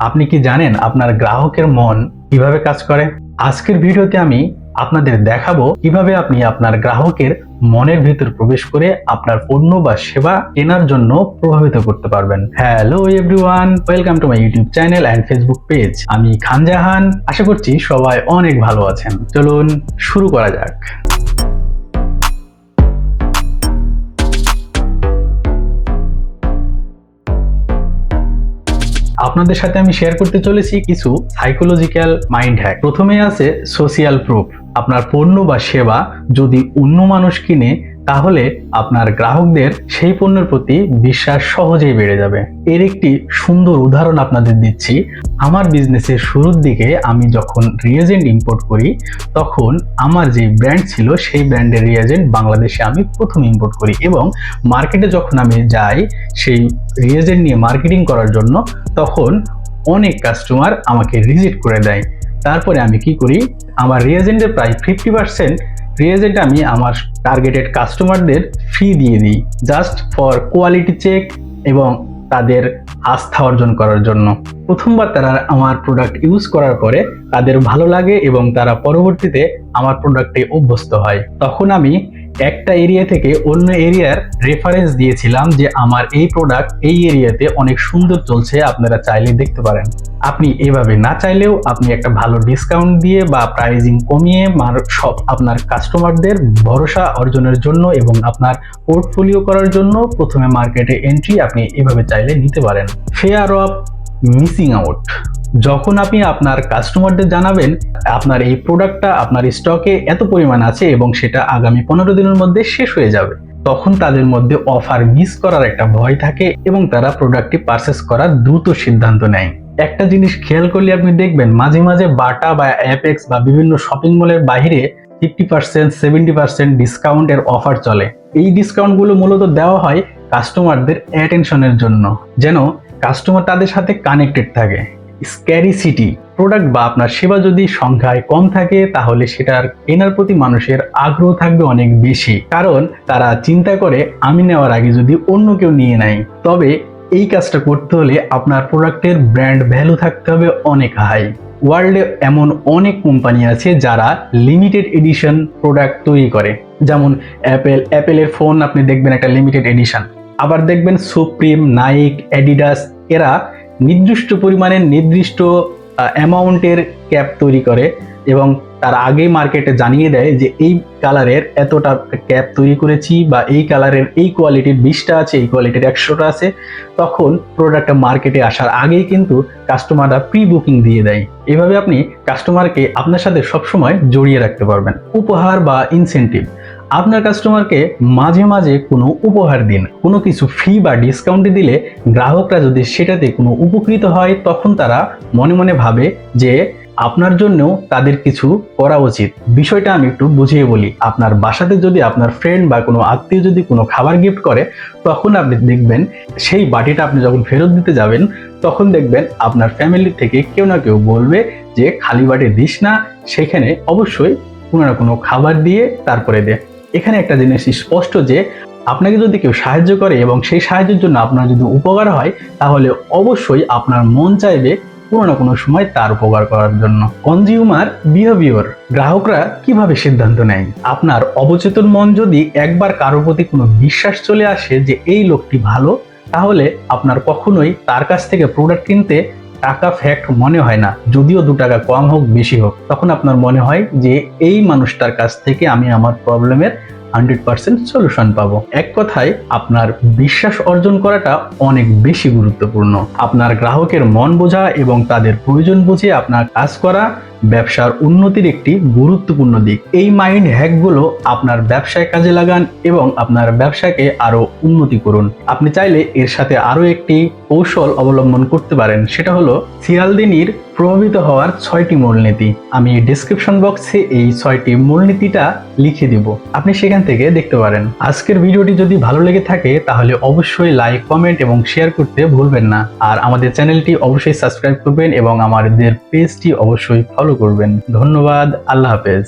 আপনি কি জানেন আপনার গ্রাহকের মন কীভাবে কাজ করে? আজকের ভিডিওতে আমি আপনাদের দেখাবো কীভাবে আপনি আপনার গ্রাহকের মনের ভিতর প্রবেশ করে আপনার পণ্য বা সেবা কেনার জন্য প্রভাবিত করতে পারবেন। Hello everyone welcome to my YouTube channel and Facebook page আমি খানজাহান, আশা করছি সবাই অনেক ভালো আছেন। চলুন শুরু করা যাক। আপনাদের সাথে আমি শেয়ার করতে চলেছি কিছু সাইকোলজিক্যাল মাইন্ড হ্যাক প্রথমে আছে সোশিয়াল প্রুফ আপনার পণ্য বা সেবা যদি অন্য মানুষ কিনে তাহলে আপনার গ্রাহকদের সেই পণ্যের প্রতি বিশ্বাস সহজেই বেড়ে যাবে। এর একটি সুন্দর উদাহরণ আপনাদের দিচ্ছি। আমার বিজনেসের শুরুর দিকে আমি যখন রিয়েজেন্ট ইম্পোর্ট করি, তখন আমার যে ব্র্যান্ড ছিল, সেই ব্র্যান্ডের রিয়েজেন্ট বাংলাদেশে আমি প্রথম ইম্পোর্ট করি এবং মার্কেটে যখন আমি যাই, সেই রিয়েজেন্ট নিয়ে মার্কেটিং করার জন্য, তখন অনেক কাস্টমার আমাকে রিজেক্ট করে দেয়। তারপরে আমি কি করি? আমার রিয়েজেন্টের প্রায় ফিফটি পার্সেন্ট রিয়েজেন্ট আমি আমার টার্গেটেড কাস্টমারদের ফ্রি দিয়ে দিই জাস্ট ফর কোয়ালিটি চেক এবং তাদের আস্থা অর্জন করার জন্য। প্রথমবার তারা আমার প্রোডাক্ট ইউজ করার পরে তাদের ভালো লাগে এবং তারা পরবর্তীতে আমার প্রোডাক্টে অভ্যস্ত হয়। তখন আমি একটা এরিয়া থেকে অন্য এরিয়ার রেফারেন্স দিয়েছিলাম যে আমার এই প্রোডাক্ট এই এরিয়াতে অনেক সুন্দর চলছে, আপনারা চাইলে দেখতে পারেন। আপনি এভাবে না চাইলেও আপনি একটা ভালো ডিসকাউন্ট দিয়ে বা প্রাইজিং কমিয়ে সব আপনার কাস্টমারদের ভরসা অর্জনের জন্য এবং আপনার পোর্টফোলিও করার জন্য প্রথমে মার্কেটে এন্ট্রি আপনি এভাবে চাইলে নিতে পারেন। ফেয়ার অফ মিসিং আউট যখন আপনি আপনার কাস্টমারদের জানাবেন, আপনার এই প্রোডাক্টটা আপনার স্টকে এত পরিমাণ আছে এবং সেটা আগামী পনেরো দিনের মধ্যে শেষ হয়ে যাবে, তখন তাদের মধ্যে অফার মিস করার একটা ভয় থাকে এবং তারা প্রোডাক্টটি পারচেস করার দ্রুত সিদ্ধান্ত নেয়। একটা জিনিস খেয়াল করলে আপনি দেখবেন, মাঝে মাঝে বাটা বা অ্যাপেক্স বা বিভিন্ন শপিং মলের বাইরে ফিফটি পার্সেন্ট সেভেন্টি পার্সেন্ট ডিসকাউন্টের অফার চলে। এই ডিসকাউন্টগুলো মূলত দেওয়া হয় কাস্টমারদের অ্যাটেনশনের জন্য, যেন কাস্টমার তাদের সাথে কানেক্টেড থাকে। স্ক্যারিসিটি প্রোডাক্ট বা আপনার সেবা যদি সংখ্যায় কম থাকে, তাহলে সেটার কেনার প্রতি মানুষের আগ্রহ থাকবে অনেক বেশি। কারণ তারা চিন্তা করে, আমি নেওয়ার আগে যদি অন্য কেউ নিয়ে নেয়। তবে এই কাজটা করতে হলে আপনার প্রোডাক্টের ব্র্যান্ড ভ্যালু থাকতে হবে অনেক হাই ওয়ার্ল্ডে এমন অনেক কোম্পানি আছে যারা লিমিটেড এডিশন প্রোডাক্ট তৈরি করে। যেমন অ্যাপেল অ্যাপেলের ফোন আপনি দেখবেন একটা লিমিটেড এডিশন আবার দেখবেন সুপ্রিম নাইক অ্যাডিডাস এরা নির্দিষ্ট পরিমাণের নির্দিষ্ট অ্যামাউন্টের ক্যাপ তৈরি করে। এবং তার আগে মার্কেটে জানিয়ে দেয় যে এই কালারের এতটা ক্যাপ তৈরি করেছি বা এই কালারের এই কোয়ালিটির বিশটা আছে, এই কোয়ালিটির একশোটা আছে। তখন প্রোডাক্টটা মার্কেটে আসার আগেই কিন্তু কাস্টমাররা প্রি বুকিং দিয়ে দেয়। এভাবে আপনি কাস্টমারকে আপনার সাথে সবসময় জড়িয়ে রাখতে পারবেন। উপহার বা ইনসেন্টিভ আপনার কাস্টমারকে মাঝে মাঝে কোনো উপহার দিন। কোনো কিছু ফি বা ডিসকাউন্টে দিলে গ্রাহকরা যদি সেটাতে কোনো উপকৃত হয়, তখন তারা মনে মনে ভাবে যে আপনার জন্যও তাদের কিছু করা উচিত। বিষয়টা আমি একটু বুঝিয়ে বলি। আপনার বাসাতে যদি আপনার ফ্রেন্ড বা কোনো আত্মীয় যদি কোনো খাবার গিফট করে, তখন আপনি দেখবেন সেই বাটিটা আপনি যখন ফেরত দিতে যাবেন, তখন দেখবেন আপনার ফ্যামিলি থেকে কেউ না কেউ বলবে যে, খালি বাটি দিস না। সেখানে অবশ্যই কোনো না কোনো খাবার দিয়ে তারপরে দে। এখানে একটা জিনিস স্পষ্ট যে, আপনাকে যদি কেউ সাহায্য করে এবং সেই সাহায্যের জন্য আপনার যদি উপকার হয়, তাহলে অবশ্যই আপনার মন চাইবে কোনো না কোনো সময় তার উপকার করার জন্য। কনজিউমার বিহেভিওর গ্রাহকরা কীভাবে সিদ্ধান্ত নেয়? আপনার অবচেতন মন যদি একবার কারোর প্রতি কোনো বিশ্বাস চলে আসে যে এই লোকটি ভালো, তাহলে আপনার কখনোই তার কাছ থেকে প্রোডাক্ট কিনতে টাকা ফ্যাক্ট মনে হয় না। যদিও দু টাকা কম হোক, বেশি হোক, তখন আপনার মনে হয় যে এই মানুষটার কাছ থেকে আমি আমার প্রবলেমের হান্ড্রেড পার্সেন্ট সলিউশন পাবো। এক কথায়, আপনার বিশ্বাস অর্জন করাটা অনেক বেশি গুরুত্বপূর্ণ। আপনার গ্রাহকের মন বোঝা এবং তাদের প্রয়োজন বুঝে আপনার কাজ করা ব্যবসার উন্নতির একটি গুরুত্বপূর্ণ দিক। এই মাইন্ড হ্যাকগুলো আপনার ব্যবসায় কাজে লাগান এবং আপনার ব্যবসাকে আরও উন্নতি করুন। আপনি চাইলে এর সাথে আরও একটি কৌশল অবলম্বন করতে পারেন। সেটা হলো সিয়ালদিনীর প্রভাবিত হওয়ার ছয়টি মূলনীতি। আমি ডিসক্রিপশন বক্সে এই ছয়টি মূলনীতিটা লিখে দিব। আপনি সেখান থেকে দেখতে পারেন। আজকের ভিডিওটি যদি ভালো লেগে থাকে, তাহলে অবশ্যই লাইক কমেন্ট এবং শেয়ার করতে ভুলবেন না। আর আমাদের চ্যানেলটি অবশ্যই সাবস্ক্রাইব করবেন এবং আমাদের পেজটি অবশ্যই ফলো করবেন। ধন্যবাদ, আল্লাহ হাফেজ।